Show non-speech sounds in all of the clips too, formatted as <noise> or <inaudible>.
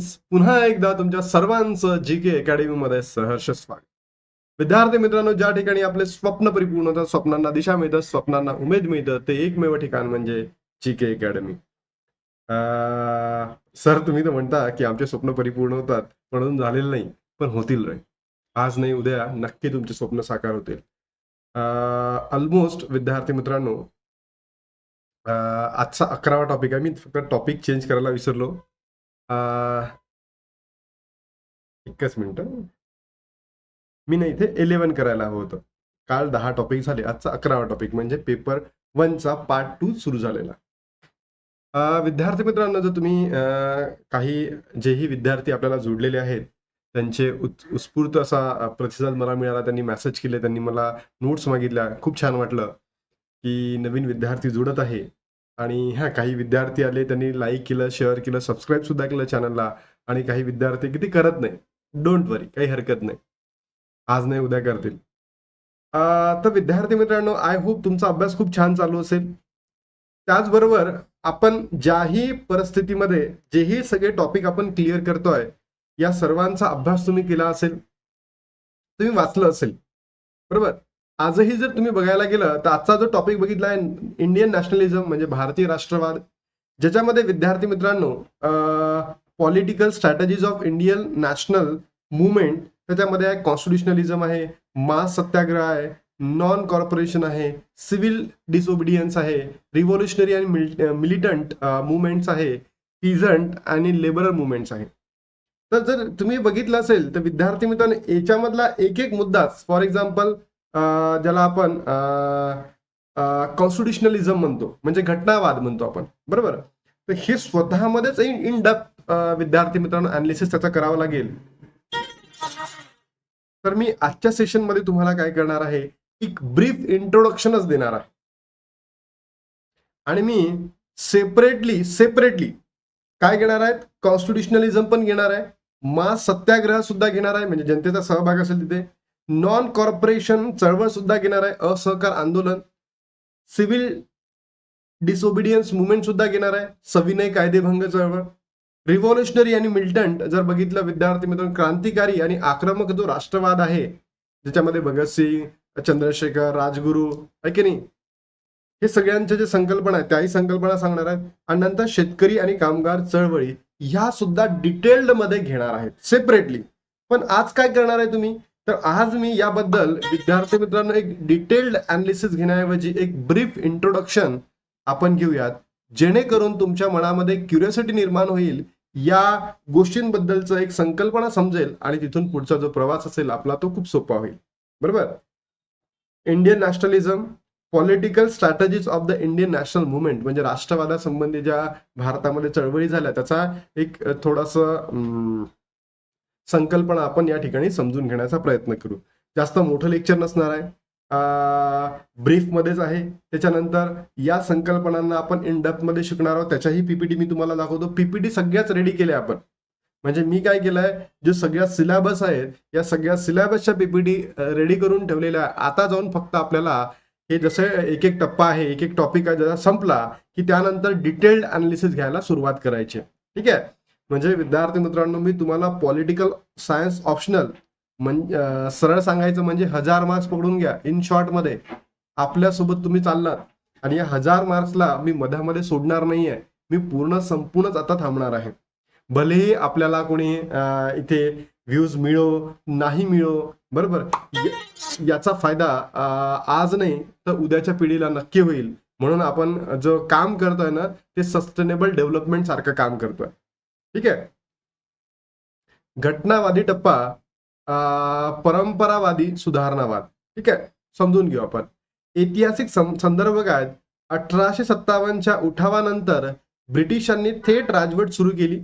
Friends पुन्हा एकदा तुमच्या सर्वांचं जी के अकॅडमीमध्ये सहर्ष स्वागत. विद्यार्थी मित्रांनो ज्या ठिकाणी आपले स्वप्न परिपूर्ण होतात स्वप्नांना दिशा मिळतात स्वप्नांना उमेद मिळतं ते एकमेव ठिकाण म्हणजे जी के अकॅडमी सर तुम्ही तर म्हणता की आमचे स्वप्न परिपूर्ण होतात म्हणून झालेलं नाही पण होतील रे. आज नाही उद्या नक्की तुमचे स्वप्न साकार होतील. ऑलमोस्ट विद्यार्थी मित्रांनो आजचा अकरावा टॉपिक आहे. मी फक्त टॉपिक चेंज करायला विसरलो. एकच मिनिट. मी ना इथे इलेवन करायला हवं होतं. काल दहा टॉपिक झाले आजचा अकरावा टॉपिक म्हणजे पेपर वनचा पार्ट टू सुरू झालेला. विद्यार्थी मित्रांनो जर तुम्ही काही जेही विद्यार्थी आपल्याला जोडलेले आहेत त्यांचे उत्स्फूर्त असा प्रतिसाद मला मिळाला त्यांनी मेसेज केले त्यांनी मला नोट्स मागितल्या खूप छान वाटलं की नवीन विद्यार्थी जुडत आहे. आणि हा काही विद्यार्थी आले त्यांनी लाईक केलं शेअर केलं सबस्क्राईब सुद्धा केलं चॅनलला आणि काही विद्यार्थी किती करत नाही. डोंट वरी काही हरकत नाही. आज नाही उद्या करतील. तर विद्यार्थी मित्रांनो आय होप तुमचा अभ्यास खूप छान चालू असेल. त्याचबरोबर आपण ज्याही परिस्थितीमध्ये जेही सगळे टॉपिक आपण क्लिअर करतोय या सर्वांचा अभ्यास तुम्ही केला असेल. तुम्ही वाचलं असेल. बरोबर? आजही जर तुम्ही बघायला गेलं तर आजचा जो टॉपिक बघितला आहे इंडियन नॅशनलिझम म्हणजे भारतीय राष्ट्रवाद ज्याच्यामध्ये विद्यार्थी मित्रांनो political strategies of Indian national movement त्याच्यामध्ये आहे कॉन्स्टिट्युशनलिझम आहे मास सत्याग्रह आहे नॉन कॉर्पोरेशन आहे सिव्हिल डिसओबिडियन्स आहे रिव्होल्युशनरी आणि मिलिटंट मुवमेंट्स आहे पिझंट आणि लेबरर मुवमेंट्स आहे. तर जर तुम्ही बघितलं असेल तर विद्यार्थी मित्रांनो याच्यामधला एक एक मुद्दाच फॉर एक्झाम्पल ज्याला आपण कॉन्स्टिट्युशनलिझम म्हणतो म्हणजे घटनावाद म्हणतो आपण. बरोबर? तर हे स्वतःमध्येच इन डेप्थ विद्यार्थी मित्रांनो अनालिसिस त्याचा करावा लागेल. तर मी आजच्या सेशनमध्ये तुम्हाला काय करणार आहे एक ब्रीफ इंट्रोडक्शनच देणार आहे. आणि मी सेपरेटली सेपरेटली काय घेणार आहेत? कॉन्स्टिट्युशनलिझम पण घेणार आहे. मा सत्याग्रह सुद्धा घेणार आहे म्हणजे जनतेचा सहभाग असेल तिथे. नॉन कॉर्पोरेशन चळवळ सुद्धा घेणार आहे. असहकार आंदोलन. सिव्हिल डिसओबिडियन्स मुवमेंट सुद्धा घेणार आहे. सविनय कायदेभंग चळवळ. रिव्हॉल्युशनरी आणि मिल्टंट जर बघितलं विद्यार्थी मित्रांनो क्रांतिकारी आणि आक्रमक जो राष्ट्रवाद आहे ज्याच्यामध्ये भगतसिंग चंद्रशेखर राजगुरू आहे की नाही? हे सगळ्यांच्या जे संकल्पना आहेत त्याही संकल्पना सांगणार आहेत. आणि नंतर शेतकरी आणि कामगार चळवळी ह्या सुद्धा डिटेल्डमध्ये घेणार आहेत सेपरेटली पण आज काय करणार आहे तुम्ही? तर आज मी याबद्दल विद्यार्थी मित्रांनो एक डिटेल्ड अनालिसिस घेण्याऐवजी एक ब्रीफ इंट्रोडक्शन आपण घेऊयात. जेणेकरून तुमच्या मनामध्ये क्युरियोसिटी निर्माण होईल या गोष्टींबद्दलचं एक संकल्पना समजेल आणि तिथून पुढचा जो प्रवास असेल आपला तो खूप सोपा होईल. बरोबर? Indian nationalism political strategies of the Indian national movement म्हणजे राष्ट्रवादासंबंधी ज्या भारतामध्ये चळवळी झाल्या त्याचा एक थोडासा संकल्पना आपण या ठिकाणी समजून घेण्याचा प्रयत्न करू. जास्त मोठं लेक्चर नसणार आहे. ब्रीफ मध्येच आहे. त्याच्यानंतर या संकल्पनांना आपण इन डेप्थमध्ये शिकणार आहोत. त्याच्याही पीपीटी मी तुम्हाला दाखवतो. पीपीटी सगळ्याच रेडी केल्या आपण. म्हणजे मी काय केलंय? जे सगळ्या सिलेबस आहेत या सगळ्या सिलेबसच्या पीपीटी रेडी करून ठेवलेल्या आहे आता जाऊन फक्त आपल्याला हे जसे एक एक टप्पा आहे एक एक टॉपिक आहे जसा संपला की त्यानंतर डिटेल्ड अनालिसिस घ्यायला सुरुवात करायची ठीक आहे? म्हणजे विद्यार्थी मित्रांनो मी तुम्हाला पॉलिटिकल सायन्स ऑप्शनल म्हणजे सरळ सांगायचं म्हणजे हजार मार्क्स पकडून घ्या. इन शॉर्टमध्ये आपल्यासोबत तुम्ही चाललात आणि या हजार मार्क्सला मी मधामध्ये सोडणार नाहीये. मी पूर्ण संपूर्णच आता थांबणार आहे. भलेही आपल्याला कोणी इथे व्ह्यूज मिळो नाही मिळो बरोबर? याचा फायदा आज नाही तर उद्याच्या पिढीला नक्की होईल. म्हणून आपण जो काम करतोय ना ते सस्टेनेबल डेव्हलपमेंट सारखं काम करतोय. ठीक आहे? घटनावादी टप्पा परंपरावादी सुधारणावाद. ठीक आहे? समजून घेऊ आपण. ऐतिहासिक संदर्भ काय? अठराशे सत्तावन्नच्या उठावानंतर ब्रिटिशांनी थेट राजवट सुरू केली.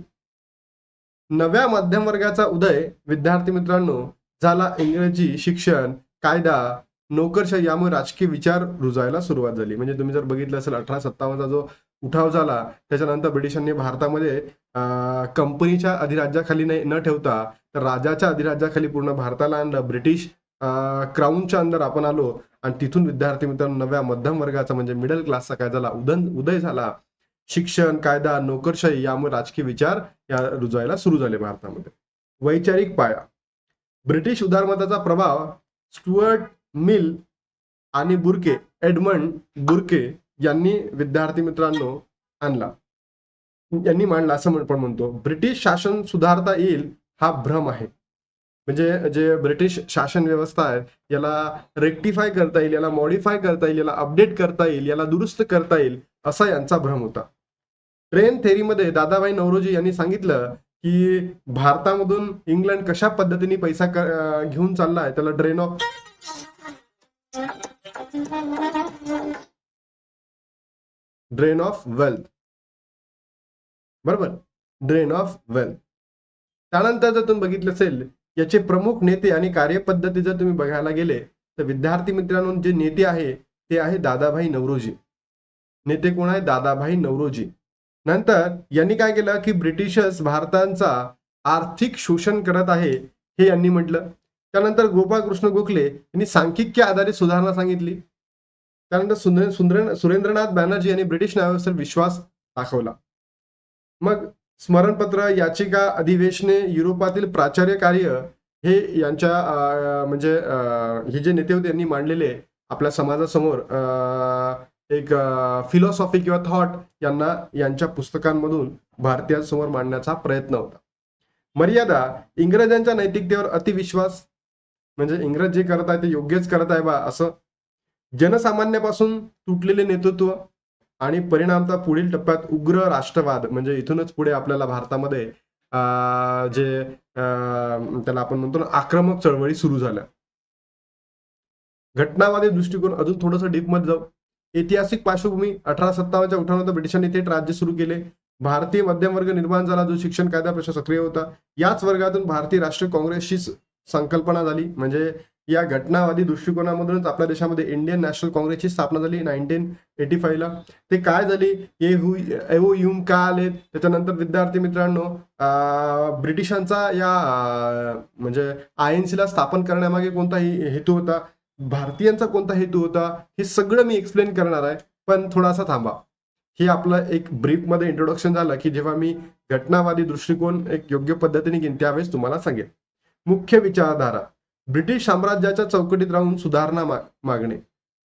नव्या मध्यम वर्गाचा उदय विद्यार्थी मित्रांनो झाला इंग्रजी शिक्षण कायदा नोकरशाही यामुळे राजकीय विचार रुजायला सुरुवात झाली. म्हणजे तुम्ही जर बघितलं असेल अठरा सत्तावन्नचा जो उठाव झाला त्याच्यानंतर ब्रिटिशांनी भारतामध्ये कंपनीच्या अधिराज्याखाली न ठेवता तर राजाच्या अधिराज्याखाली पूर्ण भारताला आणलं. ब्रिटिश क्राऊनच्या अंदर आपण आलो आणि तिथून विद्यार्थी मित्रांनो नव्या मध्यम वर्गाचा म्हणजे मिडल क्लासचा काय झाला? उदन उदय झाला. शिक्षण कायदा नोकरशाही यामुळे राजकीय विचार या रुजवायला सुरू झाले भारतामध्ये. वैचारिक पाया. ब्रिटिश उदारमताचा प्रभाव स्टुअर्ट मिल आणि बुर्के एडमंड बुर्के यांनी विद्यार्थी मित्रांनो आणला. यांनी मांडला असं आपण म्हणतो. ब्रिटिश शासन सुधारता येईल हा भ्रम आहे. म्हणजे जे ब्रिटिश शासन व्यवस्था आहे याला रेक्टिफाय करता येईल याला मॉडिफाय करता येईल याला अपडेट करता येईल याला दुरुस्त करता येईल असा यांचा भ्रम होता. ट्रेन थेरीमध्ये दादाभाई नवरोजी यांनी सांगितलं की भारतामधून इंग्लंड कशा पद्धतीने पैसा घेऊन चालला घेऊन चाललाय त्याला drain of drain of wealth बरोबर? ड्रेन ऑफ वेल्थ त्यानंतर जर तुम्ही बघितलं असेल याचे प्रमुख नेते आणि कार्यपद्धती जर तुम्ही बघायला गेले तर विद्यार्थी मित्रांनो जे नेते आहे ते आहे दादाभाई नवरोजी. नेते कोण आहे? दादाभाई नवरोजी. नंतर यांनी काय केलं की ब्रिटिशर्स भारतांचा आर्थिक शोषण करत आहे हे यांनी म्हटलं. त्यानंतर गोपाळकृष्ण गोखले यांनी सांख्यिकी आधारित सुधारणा सांगितली. त्यानंतर सुंदर सुंदर सुरेंद्रनाथ बॅनर्जी यांनी ब्रिटिश न्यायाव्यवस्थेवर विश्वास दाखवला. मग स्मरणपत्र याचिका अधिवेशने युरोपातील प्राचार्य कार्य हे यांच्या म्हणजे हे जे नेते होते यांनी मांडलेले आपल्या समाजासमोर अं, एक फिलॉसॉफी किंवा थॉट यांना यांच्या पुस्तकांमधून भारतीयांसमोर मांडण्याचा प्रयत्न होता. मर्यादा इंग्रजांच्या नैतिकतेवर अतिविश्वास म्हणजे इंग्रज जे करत आहे ते योग्यच करत आहे बा असं. जनसामान्यापासून तुटलेले नेतृत्व आणि परिणामता पुढील टप्प्यात उग्र राष्ट्रवाद म्हणजे इथूनच पुढे आपल्याला भारतामध्ये जे त्याला आपण म्हणतो ना आक्रमक चळवळी सुरू झाल्या. घटनावादी दृष्टिकोन अजून थोडंसं डीपमध्ये जाऊ. ऐतिहासिक पार्श्वभूमी अठरा सत्तावन्नच्या उठावानंतर ब्रिटिशांनी थेट राज्य सुरू केले. भारतीय मध्यम वर्ग निर्माण झाला जो शिक्षण कायद्यापेक्षा प्रश्न सक्रिय होता. याच वर्गातून भारतीय राष्ट्रीय काँग्रेसची संकल्पना झाली. म्हणजे या घटनावादी दृष्टिकोनामधूनच आपल्या देशामध्ये इंडियन नॅशनल काँग्रेसची स्थापना झाली नाईन्टीन एटी ला. ते काय झाली? ये हु एओ युम का आले त्याच्यानंतर विद्यार्थी मित्रांनो ब्रिटिशांचा या म्हणजे आय एन ला स्थापन करण्यामागे कोणताही हेतू होता? भारतीयांचा कोणता हेतू होता? हे सगळं मी एक्सप्लेन करणार आहे. पण थोडासा थांबा. हे आपलं एक ब्रीफमध्ये इंट्रोडक्शन झालं की जेव्हा मी घटनावादी दृष्टिकोन एक योग्य पद्धतीने घेईन त्यावेळेस तुम्हाला सांगेन. मुख्य विचारधारा. ब्रिटिश साम्राज्याच्या चौकटीत राहून सुधारणा मागणे.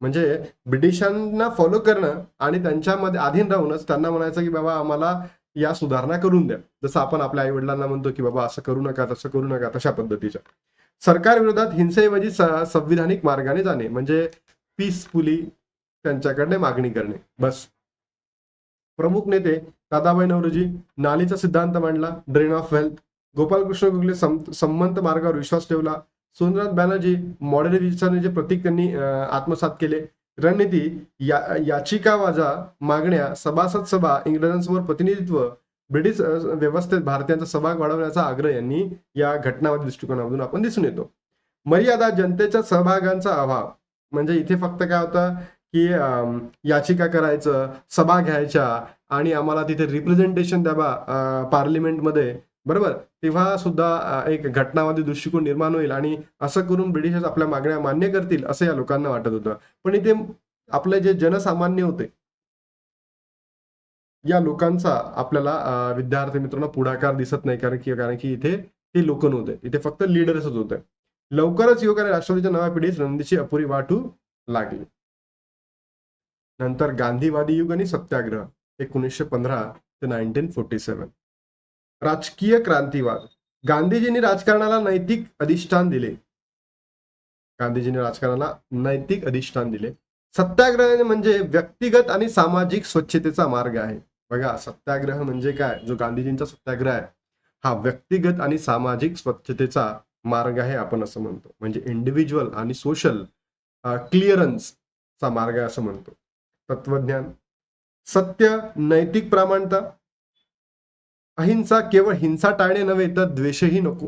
म्हणजे ब्रिटिशांना फॉलो करणं आणि त्यांच्यामध्ये अधीन राहूनच त्यांना म्हणायचं की बाबा आम्हाला या सुधारणा करून द्या. जसं आपण आपल्या आई वडिलांना म्हणतो की बाबा असं करू नका तसं करू नका तशा पद्धतीच्या. सरकार विरोधात हिंसेऐवजी संविधानिक मार्गाने जाणे. म्हणजे पीसफुली त्यांच्याकडे मागणी करणे. बस. प्रमुख नेते दादाबाई नवरोजी नालीचा सिद्धांत मांडला. Drain of wealth Gopalkrishna Gokhale संमंत संमत मार्गावर विश्वास ठेवला. सोनराथ बॅनर्जी मॉडर्निझेशनचे प्रतीक त्यांनी आत्मसात केले. रणनीती या याचिकावाजा मागण्या सभासद सभा इंग्रजांसमोर प्रतिनिधित्व ब्रिटिश व्यवस्थेत भारतीयांचा सहभाग वाढवण्याचा आग्रह यांनी या घटनावादी दृष्टिकोनामधून आपण दिसून येतो. मर्यादा जनतेच्या सहभागांचा अभाव म्हणजे इथे फक्त काय होतं की अं, याचिका करायचं सभा घ्यायच्या आणि आम्हाला तिथे रिप्रेझेंटेशन द्यावा पार्लिमेंटमध्ये बरोबर? तेव्हा सुद्धा एक घटनावादी दृष्टिकोन निर्माण होईल आणि असं करून ब्रिटिशर्स आपल्या मागण्या मान्य करतील असं या लोकांना वाटत होतं. पण इथे आपले जे जनसामान्य होते या लोकांचा आपल्याला विद्यार्थी मित्रांनो पुढाकार दिसत नाही. कारण की कारण की इथे ते लोक नव्हते. इथे फक्त लिडर्सच होते. लवकरच युवक आणि राष्ट्रवादीच्या नव्या पिढीस नंदीची अपुरी वाटू लागली. नंतर गांधीवादी युग आणि सत्याग्रह एकोणीसशे पंधरा ते नाईन्टीन फोर्टी सेव्हन. राजकीय क्रांतीवाद. गांधीजींनी राजकारणाला नैतिक अधिष्ठान दिले. गांधीजींनी राजकारणाला नैतिक अधिष्ठान दिले. सत्याग्रह म्हणजे व्यक्तिगत आणि सामाजिक स्वच्छतेचा मार्ग आहे. बघा सत्याग्रह म्हणजे काय? जो गांधीजींचा सत्याग्रह आहे हा व्यक्तिगत आणि सामाजिक स्वच्छतेचा मार्ग आहे आपण असं म्हणतो. म्हणजे इंडिव्हिज्युअल आणि सोशल क्लिअरन्सचा मार्ग आहे असं म्हणतो. तत्वज्ञान. सत्य नैतिक प्रामाणिकता अहिंसा केवळ हिंसा टाळणे नव्हे तर द्वेषही नको.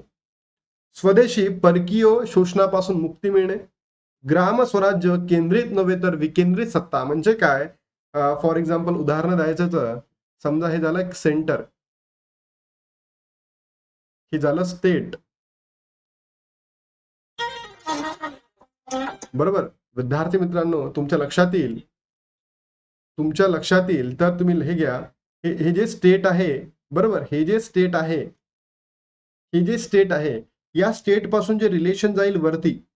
स्वदेशी परकीय शोषणापासून मुक्ती मिळणे. ग्राम स्वराज्य केंद्रित नव्हे तर विकेंद्रित सत्ता. म्हणजे काय? फॉर एक्झाम्पल उदाहरण द्यायचं तर समजा हे झालं एक सेंटर हे झालं स्टेट बरोबर? विद्यार्थी मित्रांनो तुमच्या लक्षात येईल. तुमच्या लक्षात येईल तर तुम्ही हे घ्या. हे हे जे स्टेट आहे बरोबर हे जे स्टेट आहे हे जे स्टेट आहे या स्टेटपासून जे रिलेशन जाईल वरती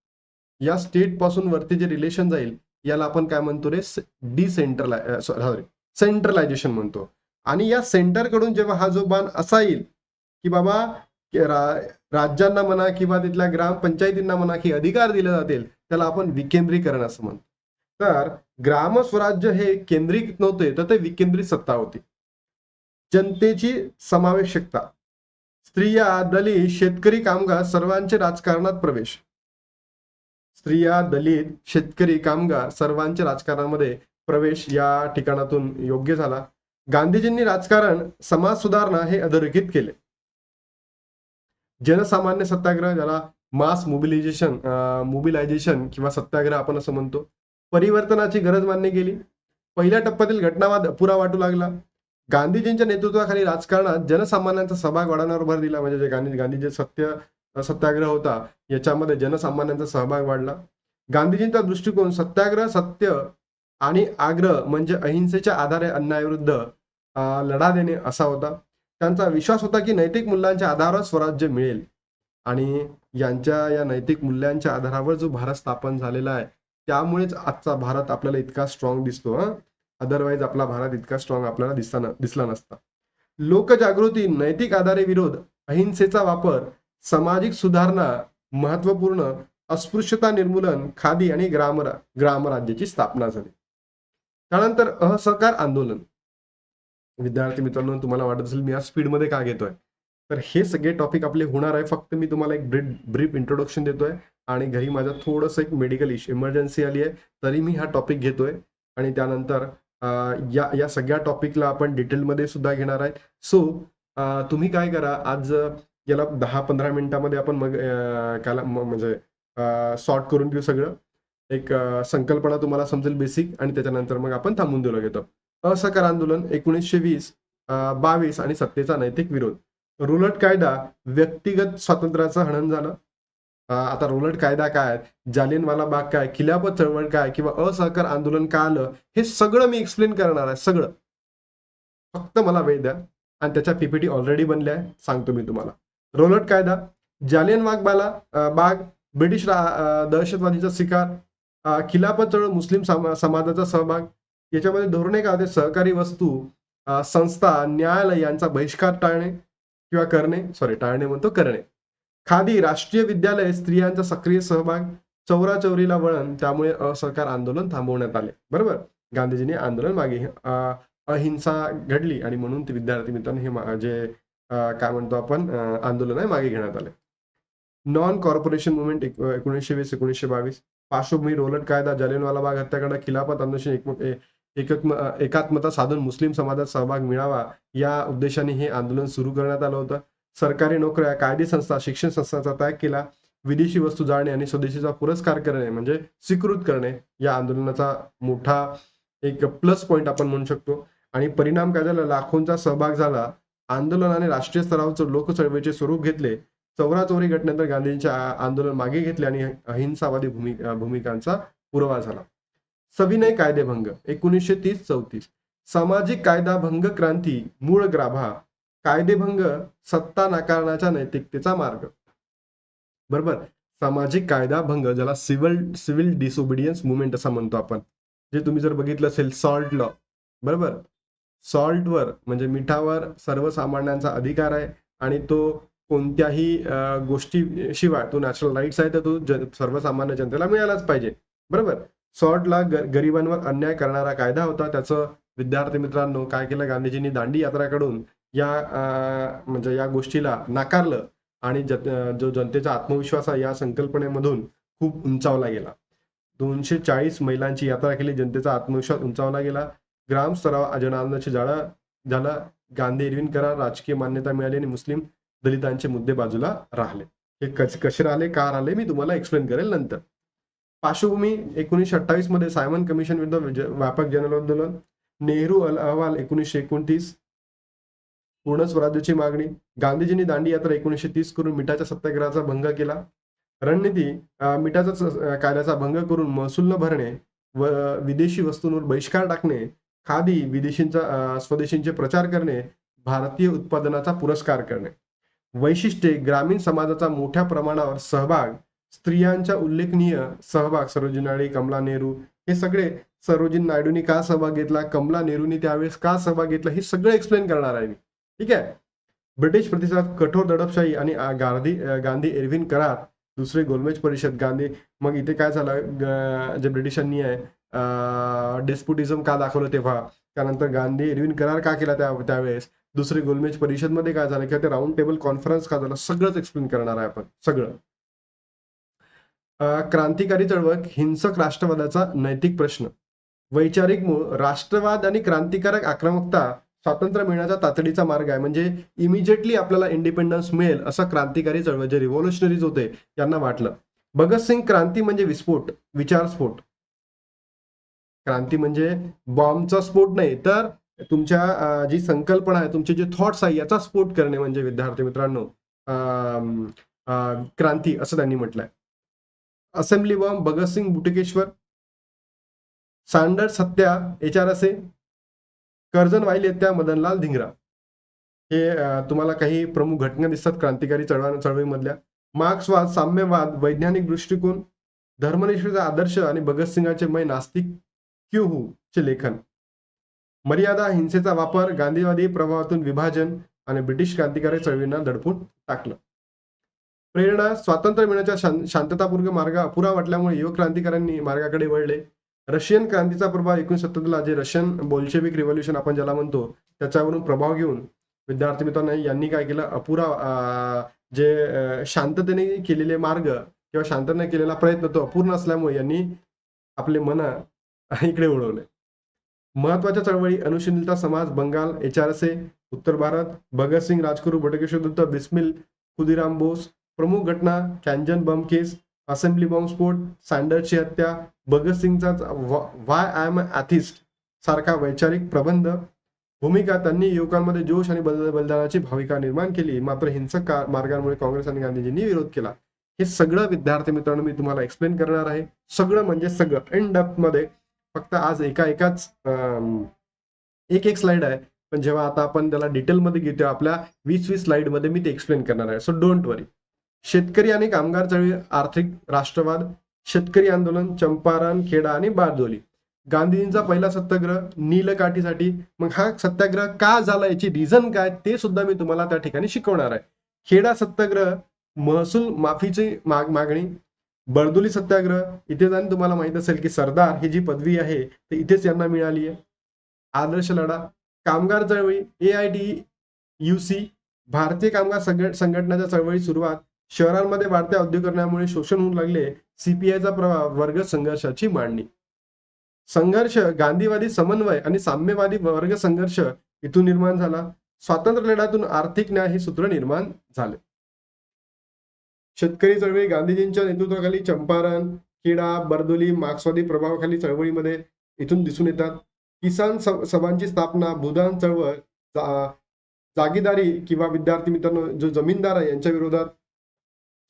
या स्टेटपासून वरती जे रिलेशन जाईल याला आपण काय म्हणतो रे? डिसेंट्रलाय सॉरी सेंट्रलायझेशन म्हणतो. आणि या सेंटरकडून जेव्हा हा जो बाण असा येईल की बाबा रा- राज्यांना म्हणा किंवा तिथल्या ग्रामपंचायतींना म्हणा की अधिकार दिले जातील त्याला आपण विकेंद्रीकरण असं म्हणतो. तर ग्रामस्वराज्य हे केंद्रित नव्हते तर ते विकेंद्रित सत्ता होती. जनतेची समावेशकता. स्त्रिया दलित शेतकरी कामगार सर्वांचे राजकारणात प्रवेश. स्त्रिया दलित शेतकरी कामगार सर्वांचे राजकारणामध्ये प्रवेश या ठिकाणातून योग्य झाला. गांधीजींनी राजकारण समाज सुधारणा हे अधोरेखित केले. जनसामान्य सत्याग्रह ज्याला मास मोबिलायझेशन मोबिलायझेशन किंवा सत्याग्रह आपण असं म्हणतो परिवर्तनाची गरज मान्य केली. पहिल्या टप्प्यातील घटनावाद पुरा वाटू लागला. गांधीजींच्या नेतृत्वाखाली राजकारणात जनसामान्यांचा सहभाग वाढवण्यावर भर दिला. म्हणजे जे गांधी गांधीजी सत्य सत्याग्रह होता याच्यामध्ये जनसामान्यांचा सहभाग वाढला. गांधीजींचा दृष्टिकोन सत्याग्रह सत्य आणि आग्रह म्हणजे अहिंसेच्या आधारे अन्यायाविरुद्ध लढा देणे असा होता. त्यांचा विश्वास होता की नैतिक मूल्यांच्या आधारावर स्वराज्य मिळेल. आणि यांच्या या नैतिक मूल्यांच्या आधारावर जो भारत स्थापन झालेला आहे त्यामुळेच आजचा भारत आपल्याला इतका स्ट्रॉंग दिसतो हा. अदरवाईज आपला भारत इतका स्ट्रॉंग आपल्याला दिसताना दिसला नसता. लोकजागृती नैतिक आधारे विरोध अहिंसेचा वापर सामाजिक सुधारणा महत्त्वपूर्ण अस्पृश्यता निर्मूलन खादी आणि ग्रामरा ग्रामराज्याची स्थापना झाली. त्यानंतर असहकार आंदोलन. विद्यार्थी मित्रांनो तुम्हाला वाटत असेल मी या स्पीडमध्ये का घेतोय? तर हे सगळे टॉपिक आपले होणार आहे. फक्त मी तुम्हाला एक ब्रीफ ब्रीफ इंट्रोडक्शन देतोय आणि घरी माझं थोडंसं एक मेडिकल इश्यू इमर्जन्सी आली आहे तरी मी हा टॉपिक घेतोय. आणि त्यानंतर या या सगळ्या टॉपिकला आपण डिटेलमध्ये सुद्धा घेणार आहे. सो तुम्ही काय करा आज याला दहा पंधरा मिनिटामध्ये आपण मग काला म्हणजे सॉर्ट करून घेऊ सगळं. एक संकल्पना तुम्हाला समजेल बेसिक आणि त्याच्यानंतर मग आपण थांबून दिलं घेतो असहकार आंदोलन एकोणीसशे वीस बावीस आणि सत्तेचा नैतिक विरोध. रुलट कायदा व्यक्तिगत स्वातंत्र्याचं हनन झालं. आता रोलट कायदा काय? जालियनवाला बाग काय? खिलाफत चळवळ काय? किंवा असहकार आंदोलन का आलं? हे सगळं मी एक्सप्लेन करणार आहे सगळं. फक्त मला वेळ द्या. आणि त्याच्या पीपीटी ऑलरेडी बनल्या आहे सांगतो मी तुम्हाला. रोलट कायदा जालियन बाला बाग ब्रिटिश दहशतवादीचा शिकार अं, खिलाफत चळवळ मुस्लिम समा- समाजाचा सहभाग. याच्यामध्ये धोरणे काय होते सहकारी वस्तू संस्था न्यायालय यांचा बहिष्कार टाळणे किंवा करणे. सॉरी टाळणे म्हणतो करणे. खादी राष्ट्रीय विद्यालय स्त्रियांचा सक्रिय सहभाग चौराचौरीला वळण त्यामुळे असहकार आंदोलन थांबवण्यात आले. बरोबर? गांधीजींनी आंदोलन मागे अहिंसा घडली आणि म्हणून ते विद्यार्थी मित्रांनो हे जे काय म्हणतो आपण आंदोलन आहे मागे घेण्यात आले. नॉन कॉर्पोरेशन मुवमेंट एकोणीसशे वीस एकोणीसशे बावीस. पार्श्वभूमी रोलट कायदा जालियनवाला बाग हत्याकांड खिलाफत आंदोलन एकात्मता साधून मुस्लिम समाजात सहभाग मिळावा या उद्देशाने हे आंदोलन सुरू करण्यात आलं होतं. सरकारी नोकऱ्या कायदे संस्था शिक्षण संस्थांचा त्याग केला. विदेशी वस्तू जाळणे आणि स्वदेशीचा पुरस्कार करणे म्हणजे स्वीकृत करणे या आंदोलनाचा मोठा एक प्लस पॉईंट आपण म्हणू शकतो. आणि परिणाम काय झाला? लाखोंचा सहभाग झाला. आंदोलनाने राष्ट्रीय स्तरावर लोक चळवळीचे स्वरूप घेतले. चौराचौरी घटनेनंतर गांधींचे आंदोलन मागे घेतले आणि अहिंसावादी भूमि भूमिकांचा पुरावा झाला. सविनय कायदेभंग एकोणीसशे तीस चौतीस. सामाजिक कायदा भंग क्रांती मूळ ग्राभा कायदेभंग सत्ता नाकारण्याच्या नैतिकतेचा मार्ग. बरोबर? सामाजिक कायदा भंग ज्याला सिव्हिल सिव्हिल डिसोबिडियन्स मुवमेंट असं म्हणतो आपण. जे तुम्ही जर बघितलं असेल सॉल्ट लॉ. बरोबर? सॉल्टवर म्हणजे मिठावर सर्वसामान्यांचा अधिकार आहे आणि तो कोणत्याही गोष्टी शिवाय तो नॅचरल राईट्स आहे तर तो जन- सर्वसामान्य जनतेला मिळालाच पाहिजे. बरोबर? सॉल्टला ग- गरिबांवर अन्याय करणारा कायदा होता. त्याचं विद्यार्थी मित्रांनो काय केलं? गांधीजींनी दांडी यात्रा कडून या म्हणजे या गोष्टीला नाकारलं आणि जो जनतेचा आत्मविश्वास आहे या संकल्पनेमधून खूप उंचावला गेला. दोनशे चाळीस महिलांची यात्रा केली जनतेचा आत्मविश्वास उंचावला गेला. ग्राम स्तरावर जनांदोलनाची जाळा झाला गांधी इरविन करार राजकीय मान्यता मिळाली आणि मुस्लिम दलितांचे मुद्दे बाजूला राहिले. हे कच- कसे राहिले का राहिले मी तुम्हाला एक्सप्लेन करेल नंतर. पार्श्वभूमी एकोणीसशे अठ्ठावीसमध्ये सायमन कमिशन विरुद्ध व्यापक व्यापक जनआंदोलन. नेहरू अल- अहवाल एकोणीसशे एकोणतीस. पूर्ण स्वराज्याची मागणी. गांधीजींनी दांडी यात्रा एकोणीसशे तीस करून मिठाच्या सत्याग्रहाचा भंग केला. रणनीती मिठाचा कायद्याचा भंग करून महसूल न भरणे व विदेशी वस्तूंवर बहिष्कार टाकणे खादी विदेशींचा स्वदेशींचे प्रचार करणे भारतीय उत्पादनाचा पुरस्कार करणे. वैशिष्ट्ये ग्रामीण समाजाचा मोठ्या प्रमाणावर सहभाग स्त्रियांचा उल्लेखनीय सहभाग सरोजिनी नायडू कमला नेहरू हे सगळे सरोजिनी नायडूंनी का सहभाग घेतला कमला नेहरूंनी त्यावेळेस का सहभाग घेतला हे सगळं एक्सप्लेन करणार आहे मी. ठीक आहे. ब्रिटिश प्रतिसाद कठोर दडपशाही आणि गांधी गांधी एरविन करार दुसरे गोलमेज परिषद गांधी मग इथे काय झालं जे ब्रिटिशांनी आहे डेस्पुटिझम का दाखवलं तेव्हा? त्यानंतर गांधी एरविन करार का केला त्या त्यावेळेस? दुसरे गोलमेज परिषदमध्ये काय झालं किंवा ते राऊंड टेबल कॉन्फरन्स का झालं सगळंच एक्सप्लेन करणार आहे आपण सगळं. क्रांतिकारी चळवळ हिंसक राष्ट्रवादाचा नैतिक प्रश्न. वैचारिक मूळ राष्ट्रवाद आणि क्रांतिकारक आक्रमकता स्वातंत्र्य मिळण्याचा तातडीचा मार्ग आहे. म्हणजे इमिजिएटली आपल्याला इंडिपेंडन्स मिळेल असं क्रांतिकारी चळवळ जे रिव्हॉल्युशनरीज होते यांना वाटलं. भगतसिंग क्रांती म्हणजे विस्फोट विचारस्फोट क्रांती म्हणजे बॉम्बचा स्फोट नाही तर तुमच्या जी संकल्पना आहे तुमचे जे थॉट्स आहे याचा स्फोट करणे म्हणजे विद्यार्थी मित्रांनो क्रांती असं त्यांनी म्हटलंय. Assembly bomb Bhagatsingh Batukeshwar. Saunders Satya H R S A Curzon Wyllie हत्या मदनलाल धिंगरा. हे तुम्हाला काही प्रमुख घटना दिसतात क्रांतिकारी चळवळ चळवळीमधल्या. मार्क्सवाद साम्यवाद वैज्ञानिक दृष्टिकोन धर्मनिष्ठेचा आदर्श आणि भगतसिंगाचे मय नास्तिक क्यू हू चे लेखन. मर्यादा हिंसेचा वापर गांधीवादी प्रभावातून विभाजन आणि ब्रिटिश क्रांतिकारी चळवळींना दडपून टाकलं. प्रेरणा स्वातंत्र्य मिळण्याच्या शां- शांततापूर्व मार्ग अपुरा वाटल्यामुळे युवक क्रांतिकाऱ्यांनी मार्गाकडे वळले. रशियन क्रांतीचा प्रभाव एकोणीसत्तरला जे रशियन बोल्शेविक रिव्होल्युशन आपण ज्याला म्हणतो त्याच्यावरून प्रभाव घेऊन विद्यार्थी मित्रांनो यांनी काय केलं? अपुरा जे शांततेने केलेले मार्ग किंवा शांततेने केलेला प्रयत्न तो अपूर्ण असल्यामुळे यांनी आपले मन <laughs> इकडे उडवले महत्त्वाच्या चळवळी अनुशीलता समाज बंगाल एच आर ए उत्तर भारत भगतसिंग राजगुरू बटकेश्वर दत्त बिस्मिल खुदिराम बोस प्रमुख घटना कॅन्जन बम केस असेंब्ली बॉम्बस्फोट सँडर्सची हत्या भगतसिंगचा वाय आय एम अथिस्ट सारखा वैचारिक प्रबंध. भूमिका त्यांनी युवकांमध्ये जोश आणि बल- बलिदानाची भाविका निर्माण केली. मात्र हिंसक मार्गांमुळे काँग्रेस आणि गांधीजींनी विरोध केला. हे सगळं विद्यार्थी मित्रांनो मी तुम्हाला एक्सप्लेन करणार आहे. सगळं म्हणजे सगळं. इन डेप्थमध्ये फक्त आज एका एकाच अं, एक एक स्लाइड आहे. पण जेव्हा आता आपण त्याला डिटेलमध्ये घेतो आपल्या वीस वीस स्लाइडमध्ये मी ते एक्सप्लेन करणार आहे. सो डोंट वरी शेतकरी आणि कामगार चळवळी आर्थिक राष्ट्रवाद शेतकरी आंदोलन चंपारण खेडा आणि बारदोली गांधीजींचा पहिला सत्याग्रह नीलकाठीसाठी. मग हा सत्याग्रह का झाला याची रिझन काय ते सुद्धा मी तुम्हाला त्या ठिकाणी शिकवणार आहे. खेडा सत्याग्रह महसूल माफीची माग मागणी. बर्दोली सत्याग्रह इथे जाऊन तुम्हाला माहीत असेल की सरदार ही जी पदवी आहे ते इथेच यांना मिळाली आहे. आदर्श लढा. कामगार चळवळी A I T U C भारतीय कामगार संघ- संघटनाच्या चळवळी सुरुवात. शहरांमध्ये वाढत्या औद्योगिकरणामुळे शोषण होऊ लागले सीपीआयचा प्रभाव वर्ग संघर्षाची मांडणी. संघर्ष गांधीवादी समन्वय आणि साम्यवादी वर्ग संघर्ष इथून निर्माण झाला. स्वातंत्र्य लढ्यातून आर्थिक न्याय हे सूत्र निर्माण झाले. शेतकरी चळवळी गांधीजींच्या नेतृत्वाखाली चंपारण खेडा बर्दोली मार्क्सवादी प्रभावाखाली चळवळीमध्ये इथून दिसून येतात. किसान स- सभांची स्थापना भूदान चळवळ जा- जागीदारी किंवा विद्यार्थी मित्रांनो जो जमीनदार आहे यांच्या विरोधात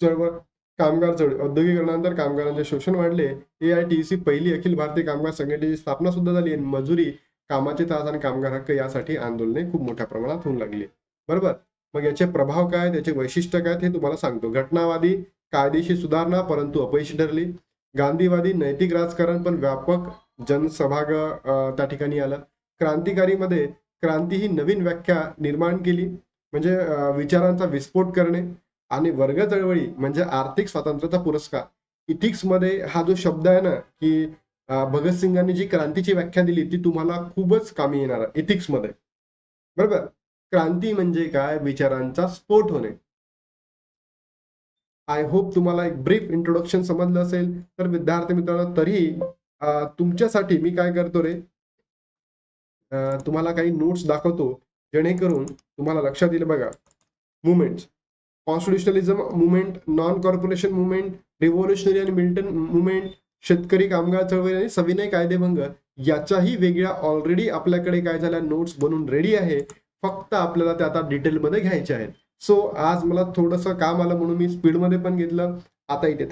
चळवळ कामगार चळवळ औद्योगिकरणानंतर कामगारांचे शोषण वाढले. ए आय टी सी पहिली अखिल भारतीय कामगार संघटनेची स्थापना सुद्धा झाली आणि मजुरी कामाचे तास आणि कामगार हक्क यासाठी आंदोलने खूप मोठ्या प्रमाणात होऊ लागली. बरोबर? मग याचे प्रभाव काय? त्याचे वैशिष्ट्य काय? हे तुम्हाला सांगतो. घटनावादी कायदेशीर सुधारणा परंतु अपयशी ठरली. गांधीवादी नैतिक राजकारण पण व्यापक जनसभाग त्या ठिकाणी आलं. क्रांतिकारीमध्ये क्रांती ही नवीन व्याख्या निर्माण केली. म्हणजे विचारांचा विस्फोट करणे. आणि वर्ग चळवळी म्हणजे आर्थिक स्वातंत्र्याचा पुरस्कार. इथिक्समध्ये हा जो शब्द आहे ना की भगतसिंगांनी जी क्रांतीची व्याख्या दिली ती तुम्हाला खूपच कामी येणार आहे इथिक्समध्ये बरोबर? क्रांती म्हणजे काय? विचारांचा स्फोट होणे. आय होप तुम्हाला एक ब्रीफ इंट्रोडक्शन समजलं असेल. तर विद्यार्थी मित्रांनो तरी तुमच्यासाठी मी काय करतो रे? तुम्हाला काही नोट्स दाखवतो जेणेकरून तुम्हाला लक्षात येईल बघा. Movement constitutionalism movement non corporation movement revolutionary आणि मिल्टन मुवमेंट शेतकरी कामगार चळवळी आणि सविनय कायदेभंग याच्याही वेगळ्या ऑलरेडी आपल्याकडे काय झाल्या नोट्स बनून रेडी आहे. फक्त आपल्याला त्या आता डिटेलमध्ये घ्यायच्या आहेत. सो आज मला थोडंसं काम आलं म्हणून मी स्पीडमध्ये पण घेतलं. आता इथे